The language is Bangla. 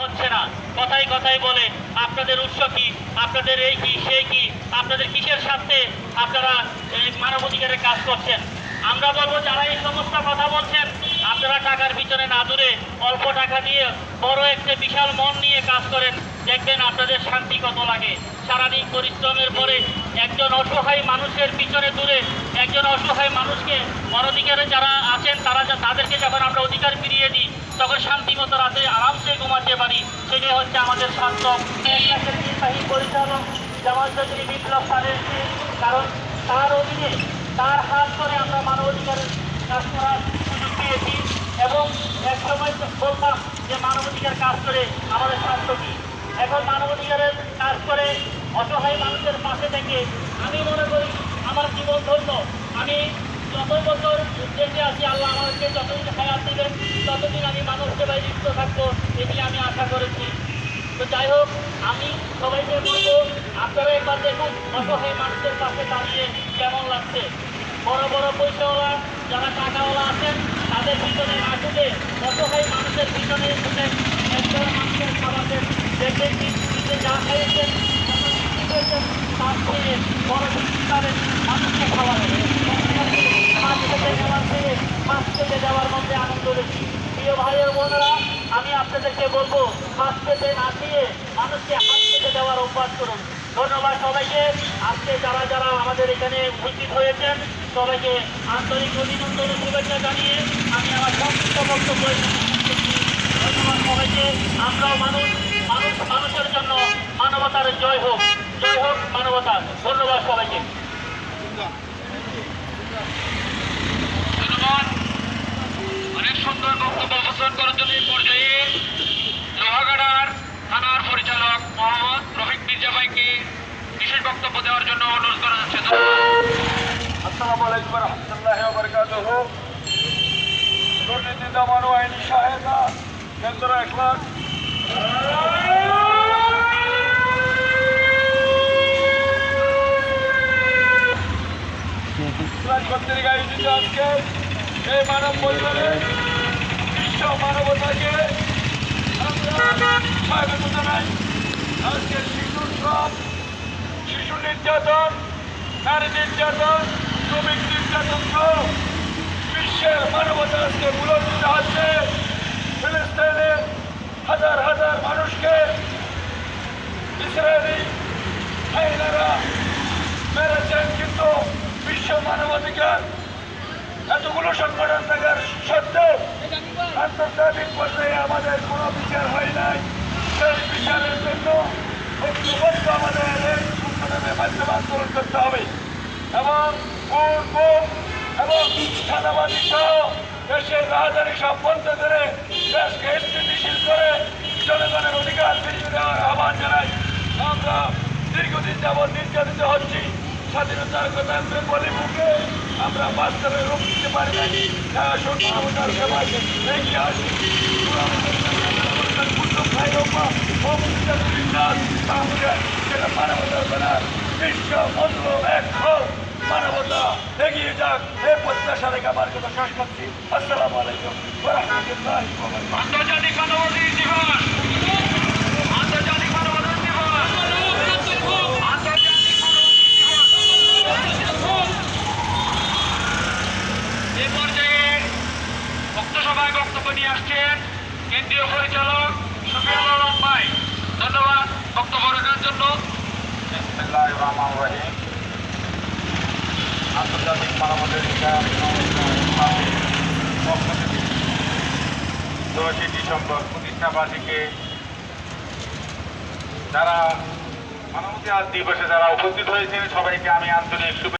হচ্ছে না। কথাই কথাই বলে, আপনাদের উৎস কি? আপনাদের এই কি, সেই কি? আপনাদের কিসের স্বার্থে আপনারা এই মানবাধিকারের কাজ করছেন? আমরা বলব, যারা এই সমস্ত কথা বলছেন, আপনারা টাকার পিছনে না দূরে অল্প টাকা দিয়ে বড় একটা বিশাল মন নিয়ে কাজ করেন। দেখবেন আপনাদের শান্তি কত লাগে। সারাদিন পরিশ্রমের পরে একজন অসহায় মানুষের পিছনে দূরে একজন অসহায় মানুষকে অনধিকারে যারা আছেন, তারা তাদেরকে যখন আমরা অধিকার ফিরিয়ে দিই তখন শান্তি মতো রাতে আরামসে ঘুমাতে পারি। সেটাই হচ্ছে আমাদের সার্থক পরিচালক জামাল চৌধুরী বিপ্লব স্যারের কারণ, তার অধীনে তার হাত করে আমরা মানবাধিকারের কাজ করার সুযোগ পেয়েছি এবং এক সময় তো বলতাম যে মানবাধিকার কাজ করে আমাদের স্বার্থ কি। এখন মানবাধিকারের কাজ করে অসহায় মানুষের পাশে থেকে আমি মনে করি আমার জীবন ধন্য। আমি যত বছর দেশে আছি, আল্লাহ আমাদেরকে যতদিন হায়াত দেবেন সেবায় থাকব এটি আমি আশা করেছি। তো যাই হোক, আমি সবাইকে বলব, আপনারা একবার দেখুন অসহায় মানুষের পাশে দাঁড়িয়ে কেমন লাগছে। বড় বড় পয়সাওয়ালা, যারা টাকাওয়ালা আছেন, তাদের পিছনে না ছুটে অসহায় মানুষের পিছনে ছুটে একজন মানুষের খাবারের দেখবেন দিতে যা খাইয়েছেন তার থেকে বড় মানুষকে খেতে যাওয়ার মধ্যে আনন্দ বেশি প্রিয় ভাই বোনেরা, আমি আপনাদেরকে বলব খেতে না দিয়ে মানুষকে হাত দেওয়ার অভ্যাস করুন। ধন্যবাদ সবাইকে। আজকে যারা যারা আমাদের এখানে উপস্থিত হয়েছেন, সবাইকে আন্তরিক অভিনন্দন শুভেচ্ছা জানিয়ে আমি আমার সংক্ষিপ্ত বক্তব্য। ধন্যবাদ সবাইকে। আমরাও মানুষ মানুষ, মানুষের জন্য মানবতার জয় হোক। জয় হোক মানবতা ধন্যবাদ সবাইকে ধন্যবাদ অনেক সুন্দর বক্তব্য উপস্থাপন করার জন্য এই পর্যায়ে লোহাগাড়ার থানার পরিচালক মোহাম্মদ রফিক মির্জা ভাইকে বিশেষ বক্তব্য দেওয়ার জন্য অনুরোধ করা ধন্যবাদ আসসালামু আলাইকুম রহমতুল্লাহ বরকাতহ। দুর্নীতি দমন আইনি সহায়তা, কেন্দ্র এক লাখ। কর্তৃক আয়োজিত আজকে এই মানব পরিবারে বিশ্ব মানবতাকে আমরা স্বাগত জানাই। আজকে শিশুর সব শিশু নির্যাতন, নারী নির্যাতন, শ্রমিক নির্যাতন বিশ্বের মানবতা আজকে বুলন্দিত হচ্ছে। ফিলিস্তিনের হাজার হাজার মানুষকে ইসরায়েলি আইনারা মেরেছেন, কিন্তু বিশ্ব মানবাধিকার এতগুলো সংগঠন থাকার সত্ত্বেও আন্তর্জাতিক পর্যায়ে আমাদের কোনো বিচার হয় নাই। সেই বিচারের জন্য ঐক্যবদ্ধ আমাদের এই সংগঠনের মাধ্যমে করতে হবে। এবং এবং সাদাবাদী সহ দেশের রাজধানী সব বন্ধ করে দেশকে স্থিতিশীল করে জনগণের অধিকার ফিরিয়ে দেওয়ার আহ্বান জানাই। আমরা দীর্ঘদিন যাবৎ নির্যাতিত হচ্ছি। স্বাধীনতার কথা বলে মুখে। আমরা বাস্তবে রূপ দিতে পারি না আসুন মানবতার সেবায় এগিয়ে আসি মানবতা, এগিয়ে যাক। এই প্রত্যাশা রেখে আমার কথা শেষ করছি। আসসালামু আলাইকুম রহমতুল্লাহ আন্তর্জাতিক দিবস। আন্তর্জাতিক মানবাধিকার দিবস। এই পর্যায়ে বক্তব্য নিয়ে আসছেন কেন্দ্রীয় পরিচালক শফিউল আলম ভাই। ধন্যবাদ বক্তব্য জন্য। বিসমিল্লাহির রহমানির রহিম আন্তর্জাতিক থেকে দশই ডিসেম্বর মানবাধিকার দিবসে যারা উপস্থিত হয়েছেন, সবাইকে আমি আন্তরিক শুভেচ্ছা